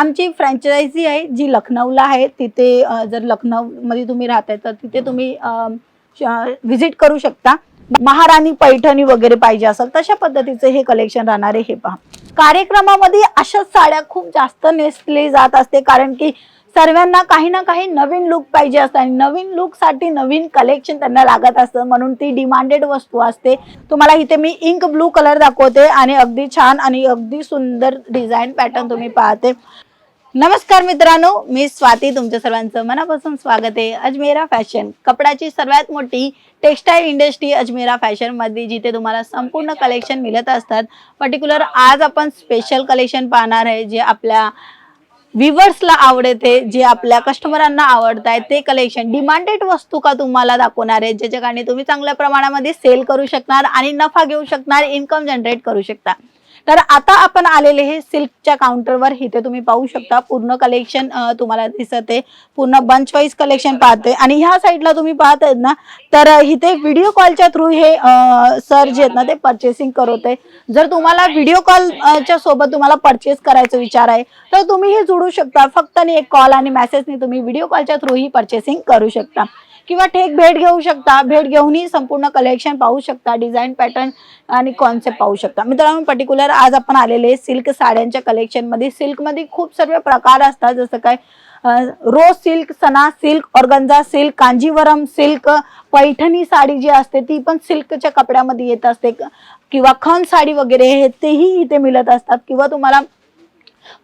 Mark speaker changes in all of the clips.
Speaker 1: आमची फ्रँचायझी आहे जी लखनौला आहे तिथे जर लखनौमध्ये तुम्ही राहताय तर तिथे तुम्ही व्हिजिट करू शकता. महाराणी पैठणी वगैरे पाहिजे असेल तशा पद्धतीचं हे कलेक्शन राहणार आहे हे पहा. कार्यक्रमामध्ये अशाच साड्या खूप जास्त नेसली जात असते कारण की सर्वांना काही ना काही नवीन लुक पाहिजे असतं आणि नवीन लुकसाठी नवीन कलेक्शन त्यांना लागत असतं म्हणून ती डिमांडेड वस्तू असते. तुम्हाला इथे मी इंक ब्लू कलर दाखवते आणि अगदी छान आणि अगदी सुंदर डिझाईन पॅटर्न तुम्ही पाहते. नमस्कार मित्रांनो मी स्वाती तुमच्या सर्वांचं मनापासून स्वागत आहे अजमेरा फॅशन. कपड्याची सर्वात मोठी टेक्स्टाईल इंडस्ट्री अजमेरा फॅशनमध्ये जिथे तुम्हाला संपूर्ण कलेक्शन मिळत असतात. पर्टिक्युलर आज आपण स्पेशल कलेक्शन पाहणार आहे जे आपल्या व्हिवर्सला आवडते जे आपल्या कस्टमरांना आवडत आहे ते कलेक्शन डिमांडेड वस्तू का तुम्हाला दाखवणार आहे ज्याच्या कारणे तुम्ही चांगल्या प्रमाणामध्ये सेल करू शकणार आणि नफा घेऊ शकणार इन्कम जनरेट करू शकता. तर आता आपण आलेले हे सिल्कच्या काउंटरवर इथे तुम्ही पाहू शकता पूर्ण कलेक्शन तुम्हाला दिसत. आहे पूर्ण बंच वाईज कलेक्शन पाहते. आणि ह्या साईडला तुम्ही पाहत आहेत ना तर इथे व्हिडिओ कॉलच्या थ्रू हे सर जे आहेत ना ते परचेसिंग करत जर तुम्हाला व्हिडिओ कॉलच्या सोबत तुम्हाला परचेस करायचा विचार आहे तर तुम्ही हे जोडू शकता. फक्त आणि एक कॉल आणि मेसेजने तुम्ही व्हिडिओ कॉलच्या थ्रू ही परचेसिंग करू शकता. किंवा ठेक भेट घेऊ शकता. भेट घेऊनही संपूर्ण कलेक्शन पाहू शकता. डिझाईन पॅटर्न आणि कॉन्सेप्ट पाहू शकता. मित्रांनो पर्टिक्युलर आज आपण आलेले सिल्क साड्यांच्या कलेक्शनमध्ये सिल्कमध्ये खूप सर्व प्रकार असतात. जसं काय रोज सिल्क सना silk organza silk Kanjivaram silk Paithani sari जी असते ती पण सिल्कच्या कपड्यामध्ये येत असते. किंवा खन साडी वगैरे हे तेही इथे मिळत असतात. किंवा तुम्हाला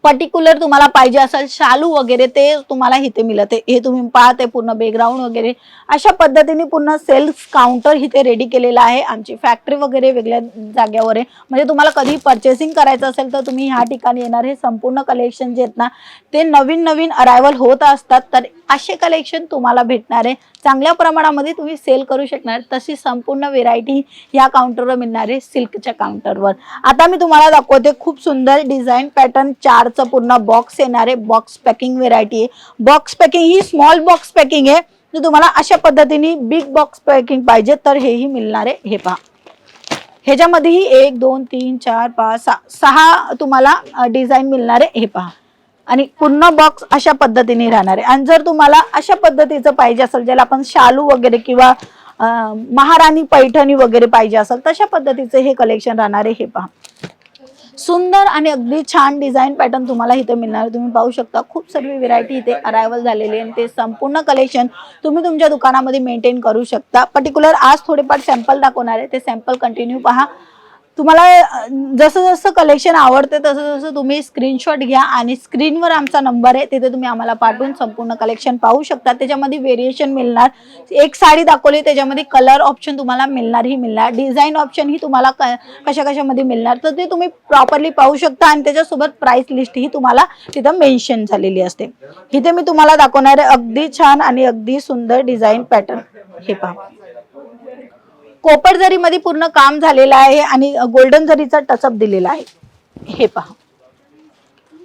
Speaker 1: पर्टिक्युलर तुम्हाला पाहिजे असेल शालू वगैरे ते तुम्हाला इथे मिळत आहे. हे तुम्ही पाहते पूर्ण बॅकग्राऊंड वगैरे. अशा पद्धतीने पूर्ण सेल्स काउंटर इथे रेडी केलेला आहे. आमची फॅक्टरी वगैरे वेगळ्या जाग्यावर आहे. म्हणजे तुम्हाला कधी परचेसिंग करायचं असेल तर तुम्ही ह्या ठिकाणी येणार हे संपूर्ण कलेक्शन जे आहेत ना ते नवीन नवीन अरायवल होत असतात. तर असे कलेक्शन तुम्हाला भेटणार आहे. चांगल्या प्रमाणामध्ये तुम्ही सेल करू शकणार. तशी संपूर्ण व्हेरायटी या काउंटरवर मिळणार आहे सिल्कच्या काउंटरवर आता मी तुम्हाला दाखवते खूप सुंदर डिझाईन पॅटर्न चार चारचं पूर्ण बॉक्स येणार आहे. बॉक्स पॅकिंग व्हेरायटी आहे. बॉक्स पॅकिंग ही स्मॉल बॉक्स पॅकिंग आहे. जर तुम्हाला अशा पद्धतीने बिग बॉक्स पॅकिंग पाहिजे तर हेही मिळणार आहे. हे पहा. ह्याच्यामध्येही एक दोन तीन चार पाच सहा सहा तुम्हाला डिझाईन मिळणार आहे. हे पहा. आणि पूर्ण बॉक्स अशा पद्धतीने राहणार आहे. आणि जर तुम्हाला अशा पद्धतीचं पाहिजे असेल ज्याला आपण शालू वगैरे किंवा महाराणी पैठणी वगैरे पाहिजे असेल तशा पद्धतीचं हे कलेक्शन राहणार आहे. हे पहा. सुंदर आणि अगदी छान डिझाईन पॅटर्न तुम्हाला इथे मिळणार. तुम्ही पाहू शकता खूप सर्व व्हेरायटी इथे अरायवल झालेली आहे आणि ते संपूर्ण कलेक्शन तुम्ही तुमच्या दुकानामध्ये मेंटेन करू शकता. पर्टिक्युलर आज थोडेफार सॅम्पल दाखवणार आहे. ते सॅम्पल कंटिन्यू पहा. तुम्हाला जसं जसं कलेक्शन आवडते तसं जसं तुम्ही स्क्रीनशॉट घ्या आणि स्क्रीनवर आमचा नंबर आहे तिथे तुम्ही आम्हाला पाठवून संपूर्ण कलेक्शन पाहू शकता. त्याच्यामध्ये व्हेरिएशन मिळणार. एक साडी दाखवली त्याच्यामध्ये कलर ऑप्शन तुम्हाला मिळणार ही मिळणार. डिझाईन ऑप्शन ही तुम्हाला क कशा कशामध्ये मिळणार तर ते तुम्ही प्रॉपरली पाहू शकता आणि त्याच्यासोबत प्राइस लिस्ट ही तुम्हाला तिथं मेन्शन झालेली असते. इथे मी तुम्हाला दाखवणार आहे अगदी छान आणि अगदी सुंदर डिझाईन पॅटर्न हे पहा. कोपर जरीमध्ये पूर्ण काम झालेलं आहे आणि गोल्डन जरीचा टचअप दिलेला आहे. हे पहा.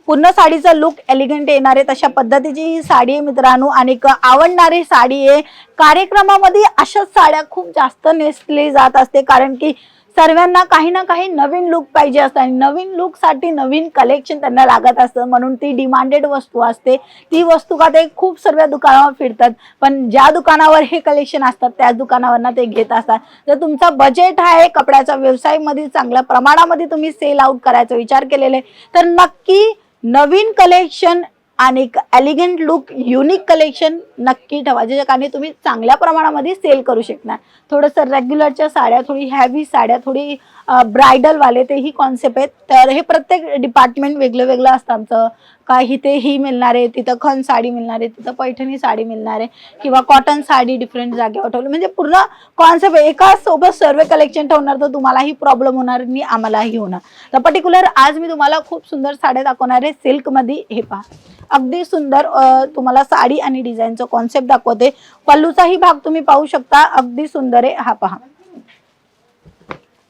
Speaker 1: पूर्ण साडीचा लुक एलिगंट येणार आहे. तशा पद्धतीची ही साडी आहे मित्रांनो. आणि आवडणारी साडी आहे. कार्यक्रमामध्ये अशाच साड्या खूप जास्त नेसली जात असते. कारण की सर्वांना काही ना काही नवीन लुक पाहिजे असतं. आणि नवीन लुकसाठी नवीन कलेक्शन त्यांना लागत असतं. म्हणून ती डिमांडेड वस्तू असते. ती वस्तू का ते खूप सर्व दुकानावर फिरतात. पण ज्या दुकानावर हे कलेक्शन असतात त्याच दुकानावरनं ते घेत असतात. जर तुमचा बजेट आहे कपड्याचा व्यवसायामध्ये चांगल्या प्रमाणामध्ये तुम्ही सेल आउट करायचा विचार केलेला आहे तर नक्की नवीन कलेक्शन आणि एलिगंट लुक युनिक कलेक्शन नक्की ठेवा ज्याच्या कारणे तुम्ही चांगल्या प्रमाणामध्ये सेल करू शकणार. थोडंसं रेग्युलरच्या साड्या थोडी हॅवी साड्या थोडी ब्रायडल वाले तेही कॉन्सेप्ट आहेत. तर हे प्रत्येक डिपार्टमेंट वेगळं वेगळं असतं आमचं. काही ते ही मिळणार आहे तिथं खन साडी मिळणार आहे तिथं पैठणी साडी मिळणार आहे किंवा कॉटन साडी डिफरंट जागेवर ठेवली. म्हणजे पूर्ण कॉन्सेप्ट एका सोबत सर्व कलेक्शन ठेवणार तर तुम्हालाही प्रॉब्लेम होणार आणि आम्हालाही होणार. तर पर्टिक्युलर आज मी तुम्हाला खूप सुंदर साड्या दाखवणार आहे सिल्कमध्ये. हे पहा. अगदी सुंदर तुम्हाला साडी आणि डिझाईनचं कॉन्सेप्ट दाखवते. पल्लूचाही भाग तुम्ही पाहू शकता. अगदी सुंदर आहे. हा पहा.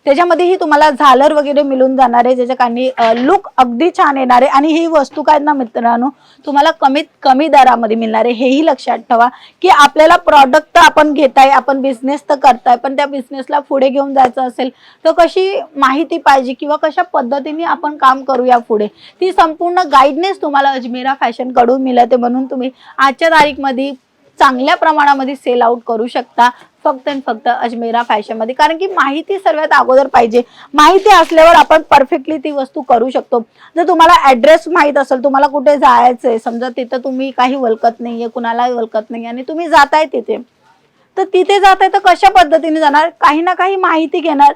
Speaker 1: त्याच्यामध्येही तुम्हाला झालर वगैरे मिळून जाणार आहे ज्याच्या काही लुक अगदी छान येणार आहे. आणि ही वस्तू काय ना मित्रांनो तुम्हाला कमीत कमी दरामध्ये मिळणार आहे. हेही लक्षात ठेवा की आपल्याला प्रॉडक्ट तर आपण घेताय आपण बिझनेस तर करताय पण त्या बिझनेसला पुढे घेऊन जायचं असेल तर कशी माहिती पाहिजे किंवा कशा पद्धतीने आपण काम करूया पुढे? ती संपूर्ण गाईडनेस तुम्हाला अजमेरा फॅशनकडून मिळते म्हणून तुम्ही आजच्या तारीखमध्ये चांगल्या प्रमाणामध्ये सेल आउट करू शकता. फक्त आणि फक्त अजमेरा फॅशनमध्ये कारण की माहिती सर्वात अगोदर पाहिजे. माहिती असल्यावर आपण परफेक्टली ती वस्तू करू शकतो. जर तुम्हाला ऍड्रेस माहीत असेल तुम्हाला कुठे जायचंय समजा तिथं तुम्ही काही वळखत नाहीये कुणालाही वळखत नाही आणि तुम्ही जाताय तिथे तर तिथे जाताय तर कशा पद्धतीने जाणार? काही ना काही माहिती घेणार.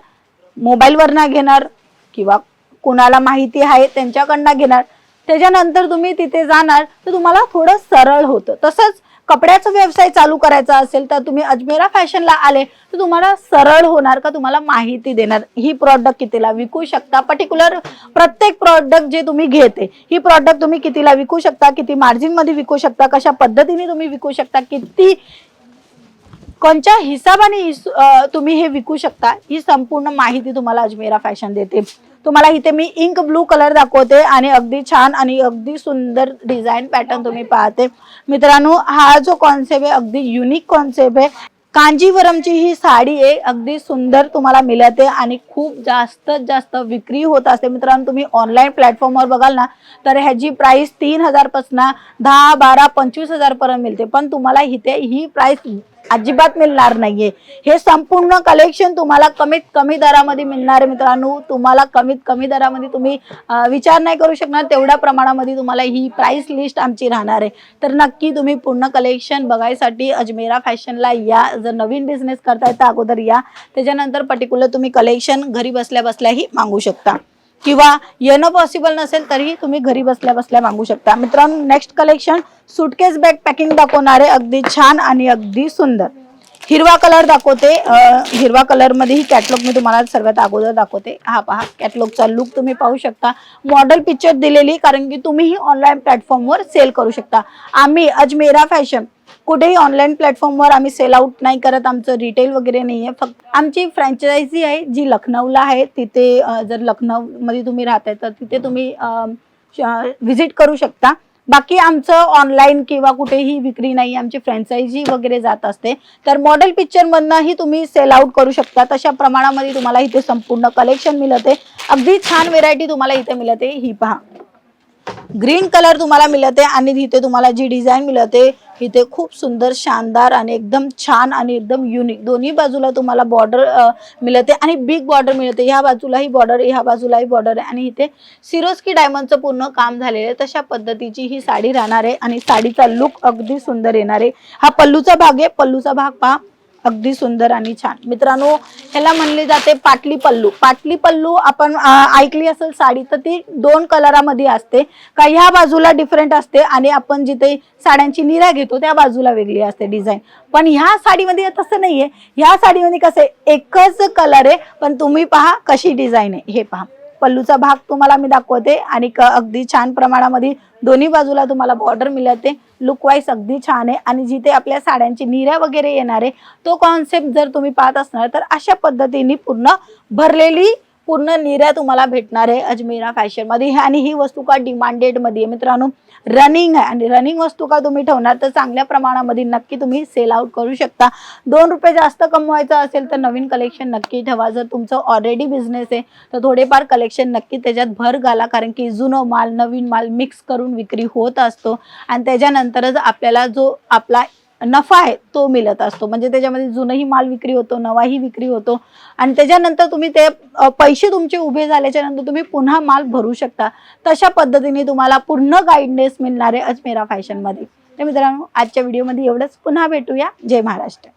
Speaker 1: मोबाईलवरनं घेणार किंवा कुणाला माहिती आहे त्यांच्याकडनं घेणार. त्याच्यानंतर तुम्ही तिथे जाणार तर तुम्हाला थोडं सरळ होतं. तसंच कपड्याचा व्यवसाय चालू करायचा असेल तर तुम्ही अजमेरा फॅशनला आले तर तुम्हाला सरळ होणार का? तुम्हाला माहिती देणार. ही प्रॉडक्ट कितीला विकू शकता? पर्टिक्युलर प्रत्येक प्रॉडक्ट जे तुम्ही घेते ही प्रॉडक्ट तुम्ही कितीला विकू शकता? किती मार्जिनमध्ये विकू शकता? कशा पद्धतीने तुम्ही विकू शकता? किती कोणत्या हिसाबाने तुम्ही हे विकू शकता? ही संपूर्ण माहिती तुम्हाला अजमेरा फॅशन देते. तुम्हाला इथे मी इंक ब्लू कलर दाखवते आणि अगदी छान आणि अगदी सुंदर डिझाईन पॅटर्न तुम्ही पाहते. मित्रांनो हा जो कॉन्सेप्ट आहे अगदी युनिक कॉन्सेप्ट आहे. कांजीवरमची ही साडी आहे अगदी सुंदर तुम्हाला मिळते आणि खूप जास्त जास्त विक्री होत असते. मित्रांनो तुम्ही ऑनलाईन प्लॅटफॉर्मवर बघाल ना तर ह्याची प्राइस तीन हजारपासून दहा बारा पंचवीस हजारपर्यंत मिळते. पण तुम्हाला इथे ही प्राइस अजिबात मिळणार नाहीये. हे संपूर्ण कलेक्शन तुम्हाला कमीत कमी दरामध्ये मिळणार आहे मित्रांनो. तुम्हाला कमीत कमी दरामध्ये तुम्ही विचार नाही करू शकणार. तेवढ्या प्रमाणामध्ये तुम्हाला ही प्राइस लिस्ट आमची राहणार आहे. तर नक्की तुम्ही पूर्ण कलेक्शन बघायसाठी अजमेरा फॅशनला या. जर नवीन बिझनेस करताय तर अगोदर या. त्याच्यानंतर पर्टिक्युलर तुम्ही कलेक्शन घरी बसल्या बसल्याही मागू शकता. किंवा येणं पॉसिबल नसेल तरीही तुम्ही घरी बसल्या बसल्या मागू शकता. मित्रांनो next collection suitcase bag packing दाखवणारे अगदी छान आणि अगदी सुंदर. हिरवा कलर दाखवते. हिरवा कलरमध्ये ही कॅटलॉग मी तुम्हाला सर्वात अगोदर दाखवते. हा पहा कॅटलॉगचा लुक तुम्ही पाहू शकता. मॉडेल पिक्चर दिलेली कारण की तुम्हीही ऑनलाईन प्लॅटफॉर्मवर सेल करू शकता. आम्ही अजमेरा फॅशन कुठेही ऑनलाईन प्लॅटफॉर्मवर आम्ही सेल आउट नाही करत. आमचं रिटेल वगैरे नाही आहे फक्त आमची फ्रँचायझी आहे जी लखनौला आहे. तिथे जर लखनौमध्ये तुम्ही राहताय तर तिथे तुम्ही व्हिजिट करू शकता. बाकी आमचं ऑनलाईन किंवा कुठेही विक्री नाही आमची फ्रँचायझी वगैरे जात असते. तर मॉडेल पिक्चरमधनंही तुम्ही सेल आउट करू शकता तशा प्रमाणामध्ये तुम्हाला इथे संपूर्ण कलेक्शन मिळते. अगदी छान व्हेरायटी तुम्हाला इथे मिळते. ही पहा. ग्रीन कलर तुम्हाला मिळते आणि इथे तुम्हाला जी डिझाईन मिळते इथे खूप सुंदर शानदार आणि एकदम छान आणि एकदम युनिक दोन्ही बाजूला तुम्हाला बॉर्डर मिळते आणि बिग बॉर्डर मिळते. ह्या बाजूलाही बॉर्डर ह्या बाजूलाही बॉर्डर आहे. आणि इथे सिरोस्की डायमंडचं पूर्ण काम झालेलं आहे. तशा पद्धतीची ही साडी राहणार आहे आणि साडीचा लुक अगदी सुंदर येणार आहे. हा पल्लूचा भाग आहे. पल्लूचा भाग पहा. अगदी सुंदर आणि छान. मित्रांनो ह्याला म्हणले जाते पाटली पल्लू. पाटली पल्लू आपण ऐकली असेल साडी तर ती दोन कलरामध्ये असते. का ह्या बाजूला डिफरंट असते आणि आपण जिथे साड्यांची निरा घेतो त्या बाजूला वेगळी असते डिझाईन पण ह्या साडीमध्ये तसं नाहीये. ह्या साडीमध्ये कसं आहे एकच कलर आहे पण तुम्ही पहा कशी डिझाईन आहे. हे पहा. पल्लूचा भाग तुम्हाला मी दाखवते आणि क- अगदी छान प्रमाणामध्ये दोन्ही बाजूला तुम्हाला बॉर्डर मिळते. लुक वाईज अगदी छान आहे. आणि जिथे आपल्या साड्यांची निऱ्या वगैरे येणार आहे तो कॉन्सेप्ट जर तुम्ही पाहत असणार तर अशा पद्धतीने पूर्ण भरलेली पूर्ण निर्या तुम्हाला भेटणार आहे अजमेरा फॅशनमध्ये. आणि ही वस्तू का डिमांडेडमध्ये आहे मित्रांनो? रनिंग आहे. आणि रनिंग वस्तू का तुम्ही ठेवणार? तर चांगल्या प्रमाणामध्ये नक्की तुम्ही सेल आउट करू शकता. दोन रुपये जास्त कमवायचं असेल तर नवीन कलेक्शन नक्की ठेवा. जर तुमचं ऑलरेडी बिझनेस आहे तर थोडेफार कलेक्शन नक्की त्याच्यात भर घाला. कारण की जुनं माल नवीन माल मिक्स करून विक्री होत असतो. आणि त्याच्यानंतरच आपल्याला जो आपला नफा आहे तो मिळत असतो. म्हणजे त्याच्यामध्ये जुनही माल विक्री होतो नवाही विक्री होतो. आणि त्याच्यानंतर तुम्ही ते पैसे तुमचे उभे झाल्याच्यानंतर तुम्ही पुन्हा माल भरू शकता. तशा पद्धतीने तुम्हाला पूर्ण गाईडनेस मिळणार आहे अजमेरा फॅशनमध्ये. तर मित्रांनो आजच्या व्हिडिओमध्ये एवढंच. पुन्हा भेटूया. जय महाराष्ट्र.